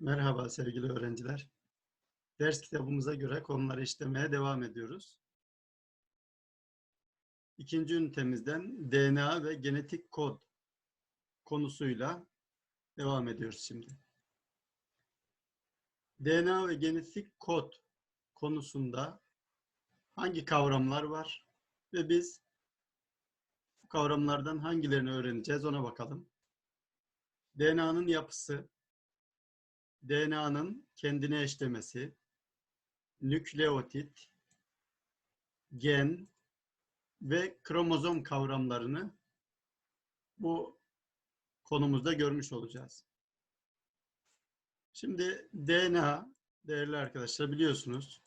Merhaba sevgili öğrenciler. Ders kitabımıza göre konuları işlemeye devam ediyoruz. İkinci ünitemizden DNA ve genetik kod konusuyla devam ediyoruz şimdi. DNA ve genetik kod konusunda hangi kavramlar var ve biz bu kavramlardan hangilerini öğreneceğiz ona bakalım. DNA'nın yapısı, DNA'nın kendine eşlemesi, nükleotit, gen ve kromozom kavramlarını bu konumuzda görmüş olacağız. Şimdi DNA değerli arkadaşlar biliyorsunuz.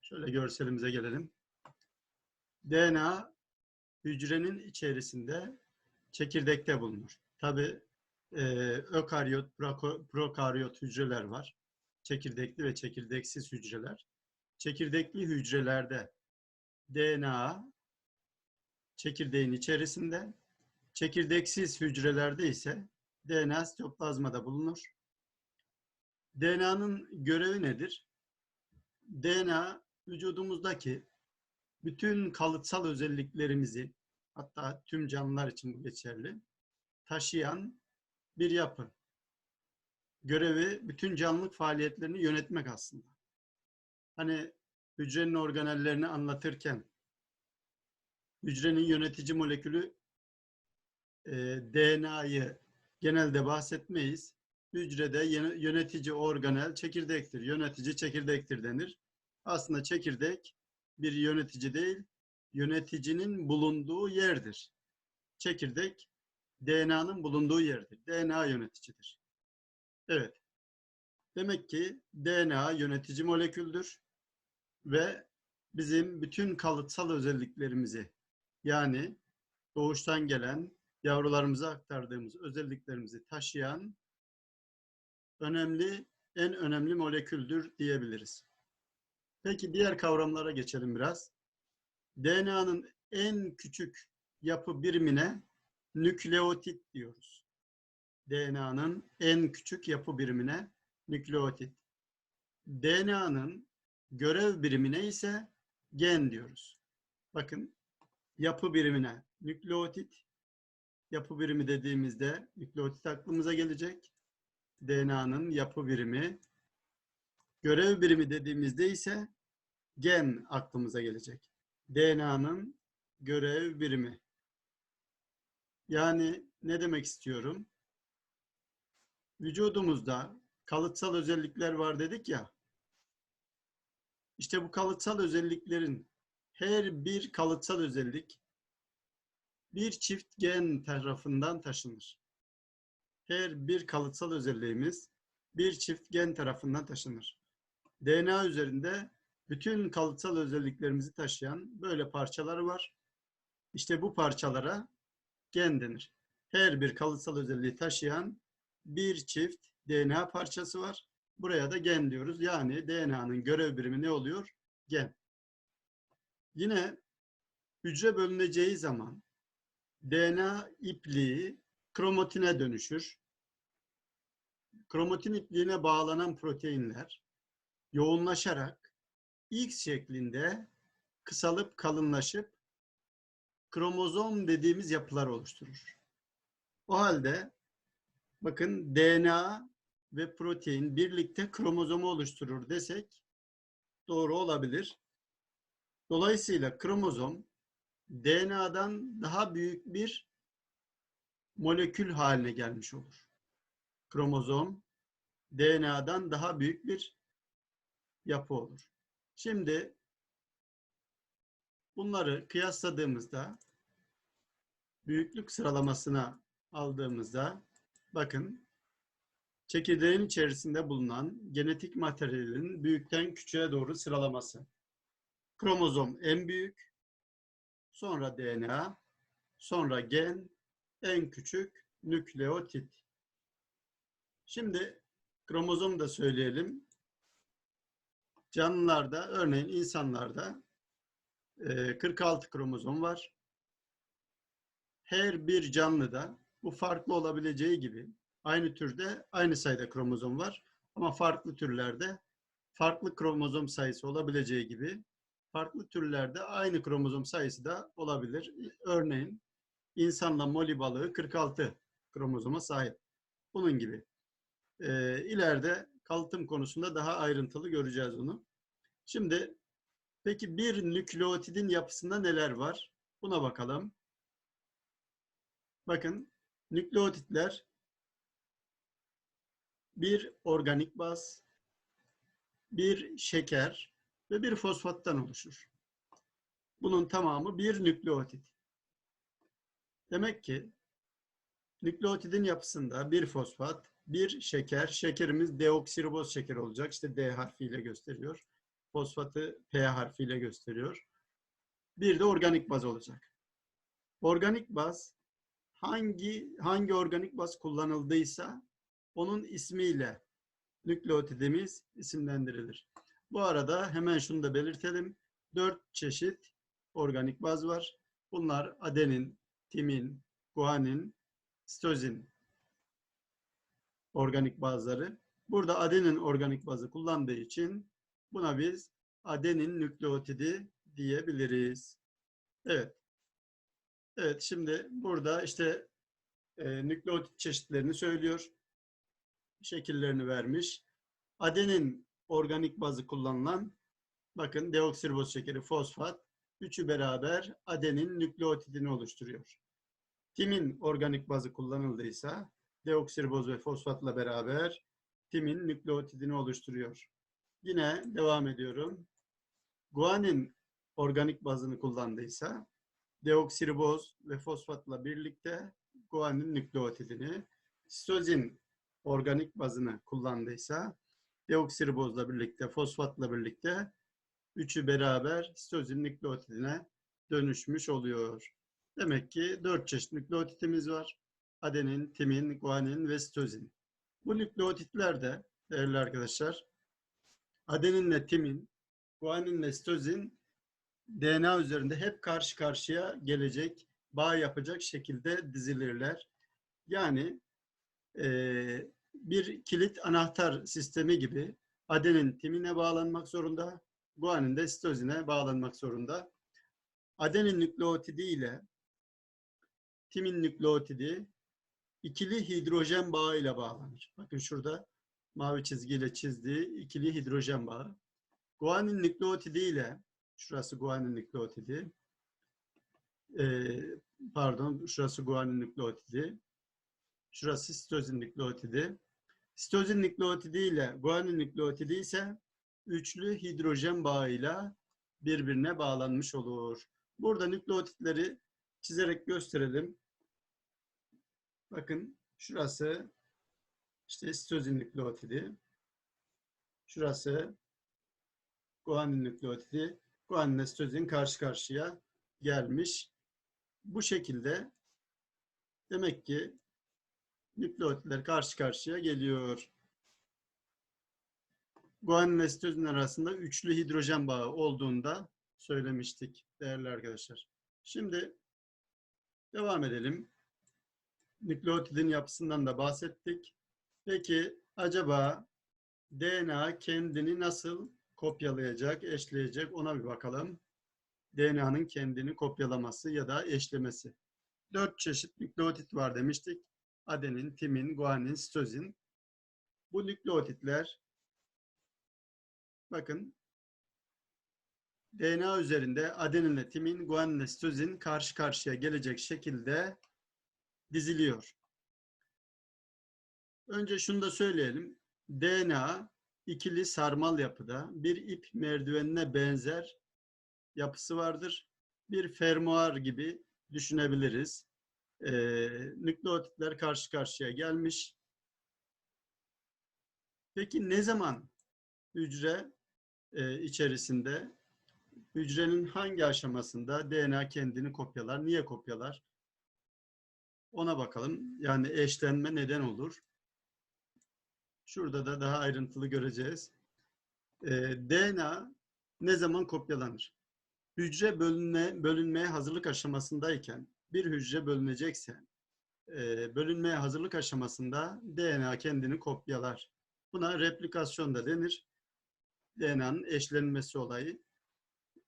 Şöyle görselimize gelelim. DNA hücrenin içerisinde çekirdekte bulunur. Tabi e, ökaryot, prokaryot hücreler var. Çekirdekli ve çekirdeksiz hücreler. Çekirdekli hücrelerde DNA çekirdeğin içerisinde, çekirdeksiz hücrelerde ise DNA sitoplazmada bulunur. DNA'nın görevi nedir? DNA vücudumuzdaki bütün kalıtsal özelliklerimizi hatta tüm canlılar için bu geçerli taşıyan bir yapı. Görevi bütün canlılık faaliyetlerini yönetmek aslında. Hani hücrenin organellerini anlatırken hücrenin yönetici molekülü e, DNA'yı genelde bahsetmeyiz. Hücrede yönetici organel çekirdektir. Yönetici çekirdektir denir. Aslında çekirdek bir yönetici değil, yöneticinin bulunduğu yerdir. Çekirdek DNA'nın bulunduğu yerdir. DNA yöneticidir. Evet. Demek ki DNA yönetici moleküldür ve bizim bütün kalıtsal özelliklerimizi yani doğuştan gelen yavrularımıza aktardığımız özelliklerimizi taşıyan önemli, en önemli moleküldür diyebiliriz. Peki diğer kavramlara geçelim biraz. DNA'nın en küçük yapı birimine nükleotit diyoruz. DNA'nın en küçük yapı birimine nükleotit. DNA'nın görev birimine ise gen diyoruz. Bakın yapı birimine nükleotit, yapı birimi dediğimizde nükleotit aklımıza gelecek. DNA'nın yapı birimi, görev birimi dediğimizde ise gen aklımıza gelecek. DNA'nın görev birimi. Yani ne demek istiyorum? Vücudumuzda kalıtsal özellikler var dedik ya. İşte bu kalıtsal özelliklerin her bir kalıtsal özellik bir çift gen tarafından taşınır. Her bir kalıtsal özelliğimiz bir çift gen tarafından taşınır. DNA üzerinde bütün kalıtsal özelliklerimizi taşıyan böyle parçalar var. İşte bu parçalara gen denir. Her bir kalıtsal özelliği taşıyan bir çift DNA parçası var. Buraya da gen diyoruz. Yani DNA'nın görev birimi ne oluyor? Gen. Yine hücre bölüneceği zaman DNA ipliği kromatine dönüşür. Kromatin ipliğine bağlanan proteinler yoğunlaşarak X şeklinde kısalıp kalınlaşıp kromozom dediğimiz yapılar oluşturur. O halde bakın DNA ve protein birlikte kromozomu oluşturur desek doğru olabilir. Dolayısıyla kromozom DNA'dan daha büyük bir molekül haline gelmiş olur. Kromozom DNA'dan daha büyük bir yapı olur. Şimdi bunları kıyasladığımızda büyüklük sıralamasına aldığımızda bakın çekirdeğin içerisinde bulunan genetik materyalin büyükten küçüğe doğru sıralaması. Kromozom en büyük, sonra DNA, sonra gen, en küçük nükleotit. Şimdi kromozom da söyleyelim. Canlılarda, örneğin insanlarda 46 kromozom var. Her bir canlıda bu farklı olabileceği gibi Aynı türde aynı sayıda kromozom var ama farklı türlerde farklı kromozom sayısı olabileceği gibi farklı türlerde aynı kromozom sayısı da olabilir. Örneğin insanla moli balığı 46 kromozoma sahip. Bunun gibi. Ee, ileride kalıtım konusunda daha ayrıntılı göreceğiz onu. Şimdi peki bir nükleotidin yapısında neler var? Buna bakalım. Bakın nükleotitler bir organik baz, bir şeker ve bir fosfattan oluşur. Bunun tamamı bir nükleotit. Demek ki nükleotidin yapısında bir fosfat, bir şeker, şekerimiz deoksiriboz şeker olacak. İşte D harfiyle gösteriyor. Fosfatı P harfiyle gösteriyor. Bir de organik baz olacak. Organik baz hangi hangi organik baz kullanıldıysa onun ismiyle nükleotidimiz isimlendirilir. Bu arada hemen şunu da belirtelim. Dört çeşit organik baz var. Bunlar adenin, timin, guanin, sitozin organik bazları. Burada adenin organik bazı kullandığı için buna biz adenin nükleotidi diyebiliriz. Evet. Evet şimdi burada işte e, nükleotit çeşitlerini söylüyor. Şekillerini vermiş. Adenin organik bazı kullanılan bakın deoksiriboz şekeri, fosfat üçü beraber adenin nükleotidini oluşturuyor. Timin organik bazı kullanıldıysa deoksiriboz ve fosfatla beraber timin nükleotidini oluşturuyor. Yine devam ediyorum. Guanin organik bazını kullandıysa deoksiriboz ve fosfatla birlikte guanin nükleotidini, sitozin organik bazını kullandıysa deoksiribozla birlikte, fosfatla birlikte üçü beraber sitozin nükleotidine dönüşmüş oluyor. Demek ki dört çeşit nükleotitimiz var. Adenin, timin, guanin ve sitozin. Bu nükleotitler de değerli arkadaşlar adeninle timin, guaninle sitozin DNA üzerinde hep karşı karşıya gelecek, bağ yapacak şekilde dizilirler. Yani e, bir kilit anahtar sistemi gibi adenin timine bağlanmak zorunda, guanin de sitozine bağlanmak zorunda. Adenin nükleotidi ile timin nükleotidi ikili hidrojen bağı ile bağlanır. Bakın şurada mavi çizgiyle çizdiği ikili hidrojen bağı. Guanin nükleotidi ile şurası guanin nükleotidi. Ee, pardon, şurası guanin nükleotidi. Şurası sitozin nükleotidi. Sitozin nükleotidi ile guanin nükleotidi ise üçlü hidrojen bağıyla birbirine bağlanmış olur. Burada nükleotitleri çizerek gösterelim. Bakın şurası işte sitozin nükleotidi. Şurası guanin nükleotidi. Guanin ile sitozin karşı karşıya gelmiş. Bu şekilde demek ki nükleotitler karşı karşıya geliyor. Guanin ve arasında üçlü hidrojen bağı olduğunda söylemiştik değerli arkadaşlar. Şimdi devam edelim. Nükleotidin yapısından da bahsettik. Peki acaba DNA kendini nasıl kopyalayacak, eşleyecek ona bir bakalım. DNA'nın kendini kopyalaması ya da eşlemesi. Dört çeşit nükleotit var demiştik. Adenin, timin, guanin, sitozin. Bu nükleotitler bakın DNA üzerinde adeninle timin, guaninle sitozin karşı karşıya gelecek şekilde diziliyor. Önce şunu da söyleyelim. DNA ikili sarmal yapıda bir ip merdivenine benzer yapısı vardır. Bir fermuar gibi düşünebiliriz. Ee, nükleotitler karşı karşıya gelmiş. Peki ne zaman hücre e, içerisinde hücrenin hangi aşamasında DNA kendini kopyalar? Niye kopyalar? Ona bakalım. Yani eşlenme neden olur? Şurada da daha ayrıntılı göreceğiz. Ee, DNA ne zaman kopyalanır? Hücre bölünme, bölünmeye hazırlık aşamasındayken bir hücre bölünecekse e, bölünmeye hazırlık aşamasında DNA kendini kopyalar. Buna replikasyon da denir. DNA'nın eşlenmesi olayı.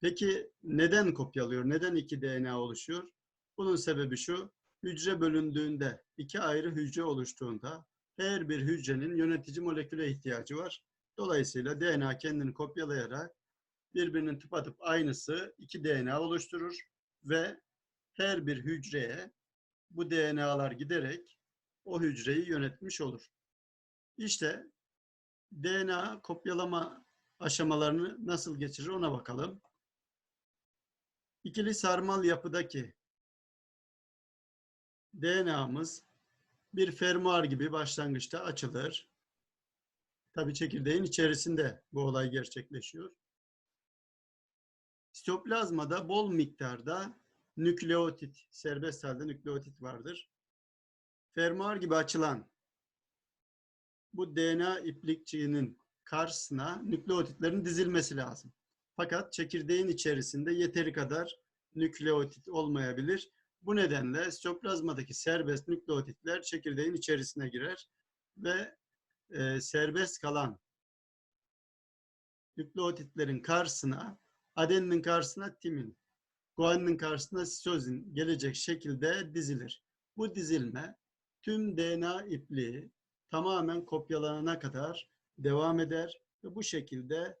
Peki neden kopyalıyor? Neden iki DNA oluşuyor? Bunun sebebi şu. Hücre bölündüğünde, iki ayrı hücre oluştuğunda her bir hücrenin yönetici moleküle ihtiyacı var. Dolayısıyla DNA kendini kopyalayarak birbirinin tıpatıp aynısı iki DNA oluşturur ve her bir hücreye bu DNA'lar giderek o hücreyi yönetmiş olur. İşte DNA kopyalama aşamalarını nasıl geçirir ona bakalım. İkili sarmal yapıdaki DNA'mız bir fermuar gibi başlangıçta açılır. Tabi çekirdeğin içerisinde bu olay gerçekleşiyor. Sitoplazmada bol miktarda nükleotit, serbest halde nükleotit vardır. Fermuar gibi açılan bu DNA iplikçiğinin karşısına nükleotitlerin dizilmesi lazım. Fakat çekirdeğin içerisinde yeteri kadar nükleotit olmayabilir. Bu nedenle sitoplazmadaki serbest nükleotitler çekirdeğin içerisine girer ve e, serbest kalan nükleotitlerin karşısına adeninin karşısına timin, guaninin karşısına sitozin gelecek şekilde dizilir. Bu dizilme tüm DNA ipliği tamamen kopyalanana kadar devam eder ve bu şekilde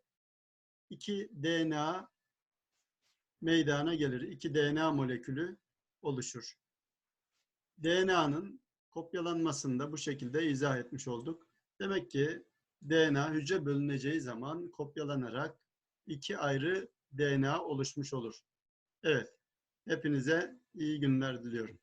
iki DNA meydana gelir. İki DNA molekülü oluşur. DNA'nın kopyalanmasını da bu şekilde izah etmiş olduk. Demek ki DNA hücre bölüneceği zaman kopyalanarak iki ayrı DNA oluşmuş olur. Evet, hepinize iyi günler diliyorum.